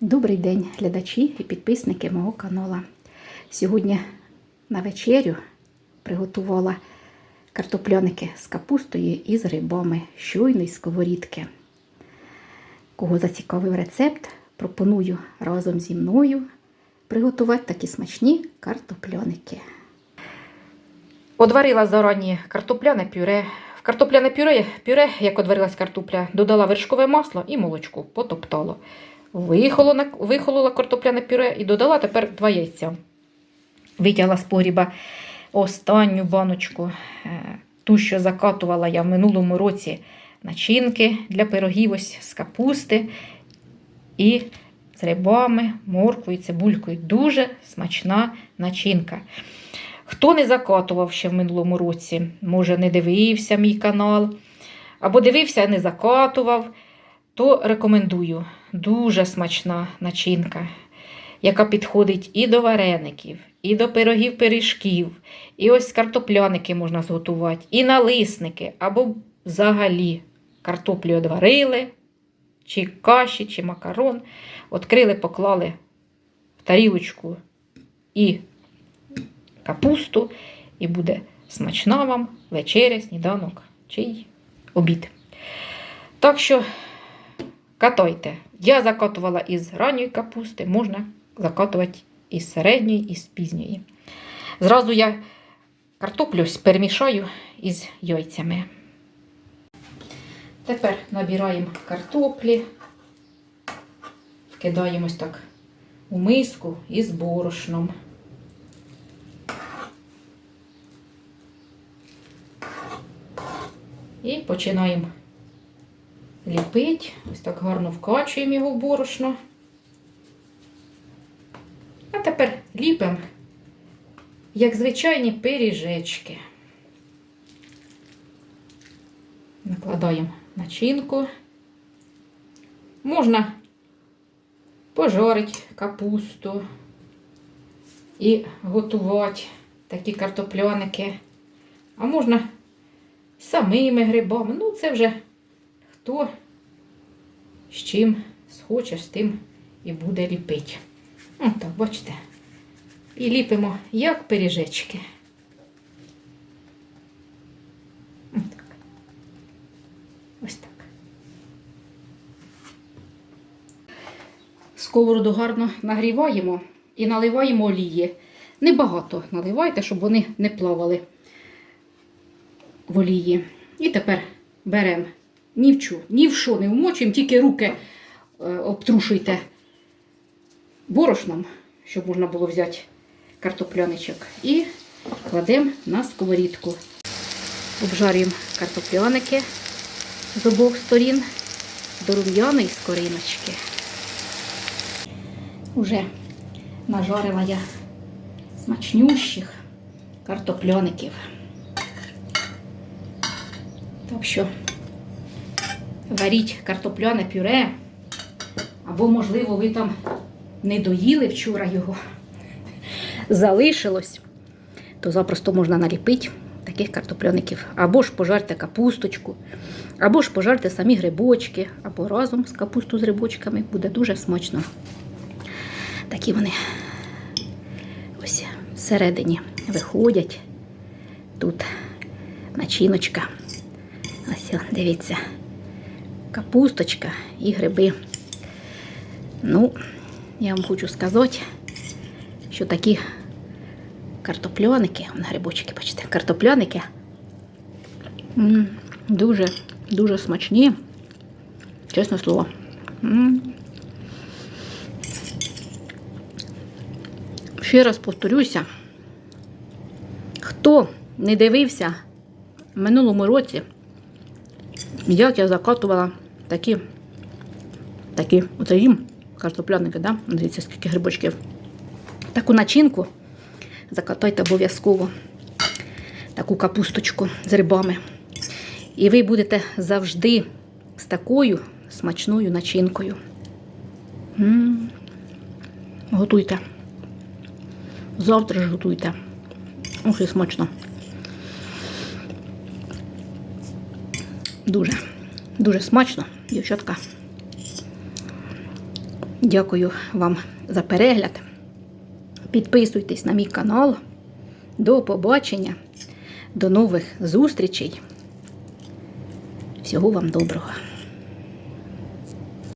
Добрий день, глядачі і підписники мого каналу. Сьогодні на вечерю приготувала картопляники з капустою і з грибами щойно із сковорідки. Кого зацікавив рецепт, пропоную разом зі мною приготувати такі смачні картопляники. Одварила зарані картопляне пюре. В картопляне пюре, пюре, як одварилась картопля, додала вершкове масло і молочко, потоптала. Вихолола, вихолола картопляне пюре і додала тепер два яйця. Витягла з погріба останню баночку, е, ту, що закатувала я в минулому році начинки для пирогів ось з капусти і з рибами, морквою, цибулькою. Дуже смачна начинка. Хто не закатував ще в минулому році, може, не дивився мій канал, або дивився, а не закатував, то рекомендую. Дуже смачна начинка, яка підходить і до вареників, і до пирогів пиріжків, і ось картопляники можна зготувати, і налисники, або взагалі картоплю одварили, чи каші, чи макарон. Открили, поклали в тарілочку і капусту, і буде смачна вам вечеря, сніданок чи обід. Так що катайте. Я закатувала із ранньої капусти, можна закатувати із середньої, із пізньої. Зразу я картоплю перемішаю із яйцями. Тепер набираємо картоплі, вкидаємо ось так у миску із борошном. І починаємо ліпити. Ось так гарно вкачуємо його борошно. А тепер ліпимо, як звичайні пиріжечки. Накладаємо начинку. Можна пожарити капусту і готувати такі картопляники. А можна самими грибами. Ну, це вже хто з чим схоче, з тим і буде ліпити. Ось так, бачите. І ліпимо як пиріжечки. Ось так. Ось так. Сковороду гарно нагріваємо і наливаємо олії. Небагато наливайте, щоб вони не плавали в олії. І тепер беремо ні в чу, ні в що не вмочуємо, тільки руки е, обтрушуйте борошном, щоб можна було взяти картопляничок. І кладемо на сковорідку. Обжарюємо картопляники з обох сторін до рум'яної скориночки. Уже нажарила я смачнющих картопляників. Так що варіть картопляне пюре, або, можливо, ви там не доїли вчора його, залишилось, то запросто можна наліпити таких картопляників. Або ж пожарте капусточку, або ж пожарте самі грибочки, або разом з капусту з грибочками. Буде дуже смачно. Такі вони ось всередині виходять. Тут начиночка. Ось, дивіться, капусточка і гриби. Ну, я вам хочу сказати, що такі картопляники, грибочки, бачите, картопляники дуже, дуже смачні, чесне слово. Ще раз повторюся, хто не дивився в минулому році, як я закатувала такі, такі, оце їм картопляники, да? дивіться, скільки грибочків. Таку начинку закатайте обов'язково, таку капусточку з грибами. І ви будете завжди з такою смачною начинкою. М-м. Готуйте. Завтра ж готуйте. Ох, і смачно. Дуже, дуже смачно, дівчатка. Дякую вам за перегляд. Підписуйтесь на мій канал. До побачення, до нових зустрічей. Всього вам доброго!